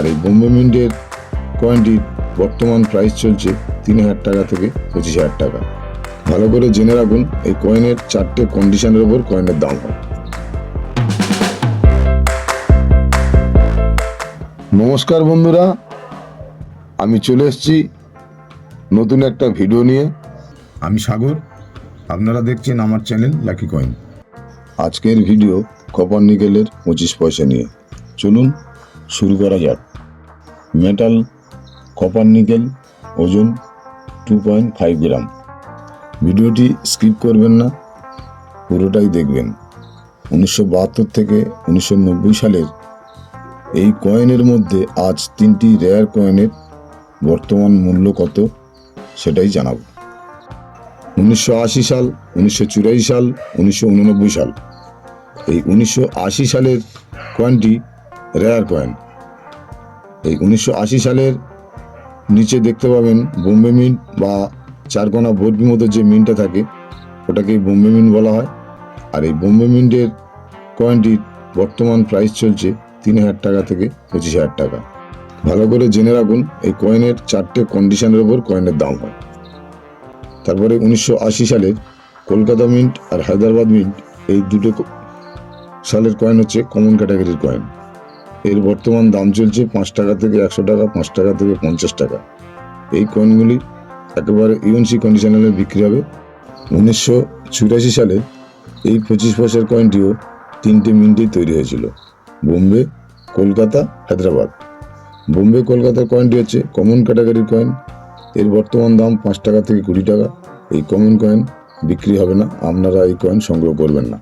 আর এই বোম্বে মিন্টের কয়েনটির বর্তমান প্রাইস চলছে তিন হাজার টাকা থেকে পঁচিশ হাজার টাকা। ভালো করে জেনে রাখুন, এই কয়েনের চারটে কন্ডিশনের ওপর কয়েনের দাম হয়। নমস্কার বন্ধুরা, আমি চলে এসেছি নতুন একটা ভিডিও নিয়ে। আমি সাগর, আপনারা দেখছেন আমার চ্যানেল লাকি কয়েন আজকের ভিডিও কপার নিকেলের পঁচিশ পয়সা নিয়ে। চলুন শুরু করা যাক। মেটাল কপার নিকেল ওজন টু পয়েন্ট ফাইভ গ্রাম ভিডিওটি স্কিপ করবেন না, পুরোটাই দেখবেন। উনিশশো বাহাত্তর থেকে উনিশশো নব্বই সালের এই কয়েনের মধ্যে আজ তিনটি রেয়ার কয়েনের বর্তমান মূল্য কত, সেটাই জানাব। উনিশশো আশি সাল, উনিশশো চুরাশি সাল, উনিশশো উননব্বই সাল। এই উনিশশো আশি সালের কয়েনটি রেয়ার কয়েন এই উনিশশো আশি সালের নিচে দেখতে পাবেন বোম্বে মিন্ট বা চারকোনা ভোটবির মতো যে মিন্টটা থাকে ওটাকে বোম্বে মিন্ট বলা হয়। আর এই বোম্বে মিন্টের কয়েনটির বর্তমান প্রাইস চলছে তিন হাজার টাকা থেকে পঁচিশ হাজার টাকা। ভালো করে জেনে রাখুন, এই কয়েনের চারটে কন্ডিশনের ওপর কয়েনের দাম হয়। তারপরে উনিশশো আশি সালের কলকাতা মিন্ট আর হায়দ্রাবাদ মিন্ট, এই দুটো সালের কয়েন হচ্ছে কমন ক্যাটাগরির কয়েন এর বর্তমান দাম চলছে পাঁচ টাকা থেকে একশো টাকা, পাঁচ টাকা থেকে পঞ্চাশ টাকা। এই কয়েনগুলি একেবারে ইউএনসি কন্ডিশনালে বিক্রি হবে। উনিশশো চুরাশি সালে এই পঁচিশ পয়সার কয়েনটিও তিনটে মিন্টেই তৈরি হয়েছিল। বোম্বে, কলকাতা, হায়দ্রাবাদ। বোম্বে, কলকাতার কয়েনটি হচ্ছে কমন ক্যাটাগরির কয়েন এর বর্তমান দাম পাঁচ টাকা থেকে কুড়ি টাকা। এই কমন কয়েন বিক্রি হবে না, আপনারা এই কয়েন সংগ্রহ করবেন না।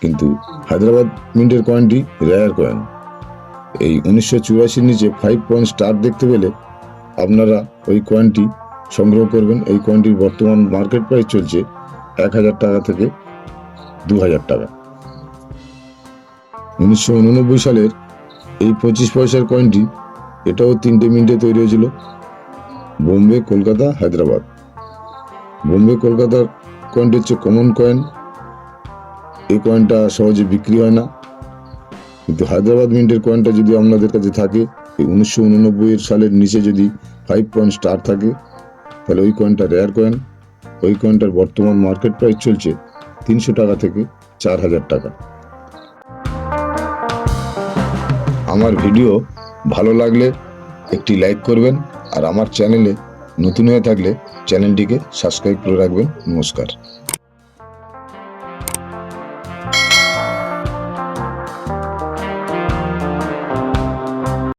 কিন্তু হায়দ্রাবাদ মিন্টের কয়েনটি রেয়ার কয়েন এই উনিশশো চুরাশির নিচে ফাইভ পয়েন্ট স্টার দেখতে পেলে আপনারা ওই কয়েনটি সংগ্রহ করবেন। এই কয়েনটির বর্তমান মার্কেট প্রাইস চলছে এক হাজার টাকা থেকে দু হাজার টাকা। উনিশশো উননব্বই সালের এই পঁচিশ পয়সার কয়েনটি এটাও তিনটে মিনিটে তৈরি হয়েছিল। বোম্বে, কলকাতা, হায়দ্রাবাদ। বোম্বে, কলকাতার কয়েনটি হচ্ছে কমন কয়েন এই কয়েনটা সহজে বিক্রি হয় না। কিন্তু হায়দ্রাবাদ মিন্টের কয়েনটা যদি আপনাদের কাছে থাকে উনিশশো উননব্বই সালের নিচে যদি ফাইভ পয়েন্ট স্টার থাকে, তাহলে ওই কয়েনটা রেয়ার কয়েন ওই কয়েনটার বর্তমান মার্কেট প্রাইস চলছে তিনশো টাকা থেকে চার হাজার টাকা। আমার ভিডিও ভালো লাগলে একটি লাইক করবেন আর আমার চ্যানেলে নতুন হয়ে থাকলে চ্যানেলটিকে সাবস্ক্রাইব করে রাখবেন। নমস্কার।